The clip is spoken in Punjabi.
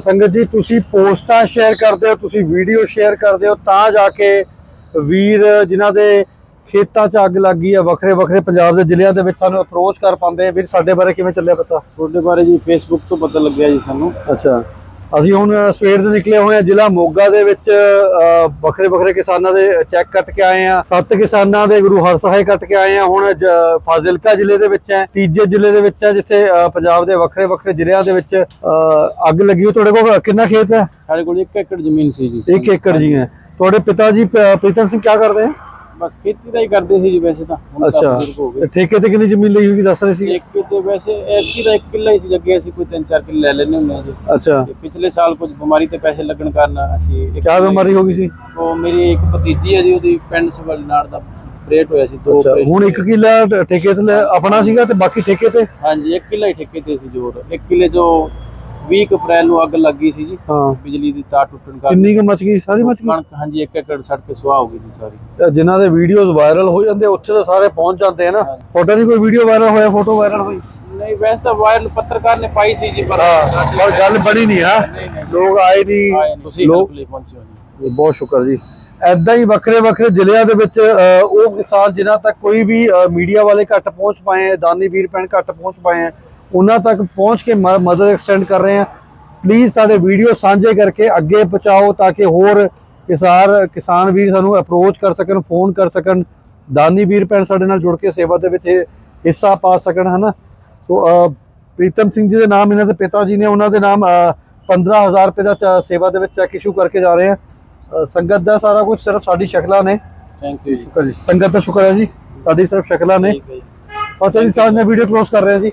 ਸੰਗਤ ਜੀ ਤੁਸੀਂ ਪੋਸਟਾਂ ਸ਼ੇਅਰ ਕਰਦੇ ਹੋ ਤੁਸੀਂ ਵੀਡੀਓ ਸ਼ੇਅਰ ਕਰਦੇ ਹੋ ਤਾਂ ਜਾ ਕੇ ਵੀਰ ਜਿਨ੍ਹਾਂ ਦੇ ਖੇਤਾਂ 'ਚ ਅੱਗ ਲੱਗੀ ਆ ਵੱਖਰੇ ਵੱਖਰੇ ਪੰਜਾਬ ਦੇ ਜ਼ਿਲ੍ਹਿਆਂ ਦੇ ਵਿੱਚ ਸਾਨੂੰ ਅਪਰੋਚ ਕਰ ਪਾਉਂਦੇ ਵੀਰ ਸਾਡੇ ਬਾਰੇ ਕਿਵੇਂ ਚੱਲਿਆ ਪਤਾ? ਤੁਹਾਡੇ ਬਾਰੇ ਜੀ ਫੇਸਬੁੱਕ ਤੋਂ ਪਤਾ ਲੱਗਿਆ ਜੀ ਸਾਨੂੰ। ਅੱਛਾ। ਅਸੀਂ ਹੁਣ ਸਵੇਰ ਦੇ ਨਿਕਲੇ ਹੋਏ ਆ ਜ਼ਿਲ੍ਹਾ ਮੋਗਾ ਦੇ ਵਿੱਚ ਵੱਖਰੇ ਵੱਖਰੇ ਕਿਸਾਨਾਂ ਦੇ ਚੈੱਕ ਕੱਟ ਕੇ ਆਏ ਆ ਸੱਤ ਕਿਸਾਨਾਂ ਦੇ ਗੁਰੂ ਹਰਸਹਾਏ ਕੱਟ ਕੇ ਆਏ ਆ ਹੁਣ ਫਾਜ਼ਿਲਕਾ ਜ਼ਿਲ੍ਹੇ ਦੇ ਵਿੱਚ ਹੈ ਤੀਜੇ ਜ਼ਿਲ੍ਹੇ ਦੇ ਵਿੱਚ ਹੈ ਜਿੱਥੇ ਪੰਜਾਬ ਦੇ ਵੱਖਰੇ ਵੱਖਰੇ ਜ਼ਿਲ੍ਹਿਆਂ ਦੇ ਵਿੱਚ ਅੱਗ ਲੱਗੀ ਹੋਈ। ਤੁਹਾਡੇ ਕੋਲ ਕਿੰਨਾ ਖੇਤ ਹੈ? ਸਾਡੇ ਕੋਲ 1 ਏਕੜ ਜ਼ਮੀਨ ਸੀ ਜੀ। 1 ਏਕੜ ਜੀ ਹੈ। ਤੁਹਾਡੇ ਪਿਤਾ ਜੀ ਪ੍ਰੀਤਮ ਸਿੰਘ ਕੀ ਕਰਦੇ? ਹੈ ਬਸ ਖੇਤੀ ਦਾ ਹੀ ਕਰਦੇ ਸੀ ਜੀ ਵੈਸੇ ਤਾਂ ਹੁਣ ਤਾਂ ਅੱਛਾ। ਬਜ਼ੁਰਗ ਹੋ ਗਏ। ਤੇ ਠੇਕੇ ਤੇ ਕਿੰਨੀ ਜ਼ਮੀਨ ਲਈ ਹੋਈ ਦੱਸ ਰਹੇ ਸੀ ਇੱਕ ਤੇ ਵੈਸੇ ਇੱਕ ਹੀ ਦਾ ਇੱਕ ਕਿੱਲਾ ਹੀ ਸੀ ਜੱਗੇ ਅਸੀਂ ਕੋਈ 3-4 ਕਿੱਲੇ ਲੈ ਲੈਣੇ ਹੁੰਦੇ ਹਾਂ ਜੀ। ਅੱਛਾ। ਤੇ ਪਿਛਲੇ ਸਾਲ ਕੁਝ ਬਿਮਾਰੀ ਤੇ ਪੈਸੇ ਲੱਗਣ ਕਾਰਨ ਅਸੀਂ ਇੱਕ ਕੀ ਬਿਮਾਰੀ ਹੋ ਗਈ ਸੀ? ਉਹ ਮੇਰੀ ਇੱਕ ਭਤੀਜੀ ਹੈ ਜੀ ਉਹਦੀ ਪਿੰਡ ਸਵਲ ਨਾੜ ਦਾ ਆਪਰੇਟ ਹੋਇਆ ਸੀ ਦੋ ਅੱਛਾ operation ਹੁਣ 1 ਕਿੱਲਾ ਠੇਕੇ ਤੇ ਲੈ- ਆਪਣਾ ਸੀਗਾ ਤੇ ਬਾਕੀ ਠੇਕੇ ਤੇ? ਹਾਂਜੀ ਇੱਕ ਕਿੱਲਾ ਹੀ ਠੇਕੇ ਤੇ ਸੀ ਜੋਰ ਇੱਕ ਕਿੱਲੇ ਜੋ 20 ਕੁ ਅਪ੍ਰੈਲ ਨੂੰ ਅੱਗ ਲੱਗੀ ਸੀ ਜੀ। ਹਾਂ। ਬਿਜਲੀ ਦੀ ਤਾਰ ਟੁੱਟਣ ਕਾਰਨ। ਕਿੰਨੀ ਕੁ ਮਚ ਗਈ ਸਾਰੀ ਮਚ ਗਈ? ਕਣਕ ਹਾਂਜੀ ਇੱਕ ਏਕੜ ਸੜ ਕੇ ਸੁਆਹ ਹੋ ਗਈ ਜੀ ਸਾਰੀ। ਤੇ ਜਿਨ੍ਹਾਂ ਦੇ ਵੀਡੀਓਜ਼ ਵਾਇਰਲ ਹੋ ਜਾਂਦੇ ਉੱਥੇ ਤਾਂ ਸਾਰੇ ਪਹੁੰਚ ਜਾਂਦੇ ਆ ਨਾ। ਫੋਟੋ ਦੀ ਕੋਈ ਵੀਡੀਓ ਵਾਇਰਲ ਹੋਇਆ ਫੋਟੋ ਵਾਇਰਲ ਹੋਈ? ਨਹੀਂ ਵੈਸੇ ਤਾਂ ਵਾਇਰਲ ਪੱਤਰਕਾਰ ਨੇ ਪਾਈ ਸੀ ਜੀ ਪਰ ਪਰ ਗੱਲ ਬਣੀ ਨਹੀਂ ਨਹੀਂ ਲੋਕ ਆਏ ਨਹੀਂ। ਤੁਸੀਂ ਲੋਕ ਲਈ ਪਹੁੰਚੇ ਹੋ ਜੀ। ਬਹੁਤ ਸ਼ੁਕਰ ਜੀ। ਐਦਾਂ ਹੀ ਵੱਖਰੇ ਵੱਖਰੇ ਜ਼ਿਲ੍ਹਿਆਂ ਦੇ ਵਿੱਚ ਉਹ ਕਿਸਾਨ ਜਿਨ੍ਹਾਂ ਤੱਕ ਕੋਈ ਵੀ ਮੀਡੀਆ ਵਾਲੇ ਘੱਟ ਪਹੁੰਚ ਪਾਏ ਹੈ ਦਾਨੀ ਵੀਰ ਭੈਣ ਘੱਟ ਪਹੁੰਚ ਪਾਏ ਹੈ ਉਹਨਾਂ ਤੱਕ ਪਹੁੰਚ ਕੇ ਮਦਦ ਐਕਸਟੈਂਡ ਕਰ ਰਹੇ ਆ ਪਲੀਜ਼ ਸਾਡੇ ਵੀਡੀਓ ਸਾਂਝੇ ਕਰਕੇ ਅੱਗੇ ਪਹੁੰਚਾਓ ਤਾਂ ਕਿ ਹੋਰ ਕਿਸਾਨ ਕਿਸਾਨ ਵੀਰ ਸਾਨੂੰ ਅਪਰੋਚ ਕਰ ਸਕਣ ਫੋਨ ਕਰ ਸਕਣ। ਦਾਨੀ ਵੀਰ ਭੈਣ ਸਾਡੇ ਨਾਲ ਜੁੜ ਕੇ ਸੇਵਾ ਦੇ ਵਿੱਚ ਹਿੱਸਾ ਪਾ ਸਕਣ ਹਨਾ? ਸੋ ਪ੍ਰੀਤਮ ਸਿੰਘ ਜੀ ਦੇ ਨਾਮ ਇਹਨਾਂ ਦੇ ਪਿਤਾ ਜੀ ਨੇ ਉਹਨਾਂ ਦੇ ਨਾਮ ਅਹ, 15000 ਰੁਪਏ ਦਾ ਸੇਵਾ ਦੇ ਵਿੱਚ ਚੈੱਕ ਇਸ਼ੂ ਕਰਕੇ ਜਾ ਰਹੇ ਆ ਸੰਗਤ ਦਾ ਸਾਰਾ ਕੁਝ ਸਿਰਫ ਸਾਡੀ ਸ਼ਕਲਾਂ ਨੇ। ਥੈਂਕ ਯੂ ਜੀ। ਸੰਗਤ ਦਾ ਸ਼ੁਕਰ ਹੈ ਜੀ। ਸਾਡੀ ਸਿਰਫ ਸ਼ਕਲਾਂ ਨੇ। ਹੈ ਜੀ। ਫਤਿਹ ਜੀ ਸਾਹਿਬ ਨੇ ਵੀਡੀਓ ਕਲੋਜ਼ ਕਰ ਰਹੇ ਹਾਂ ਜੀ।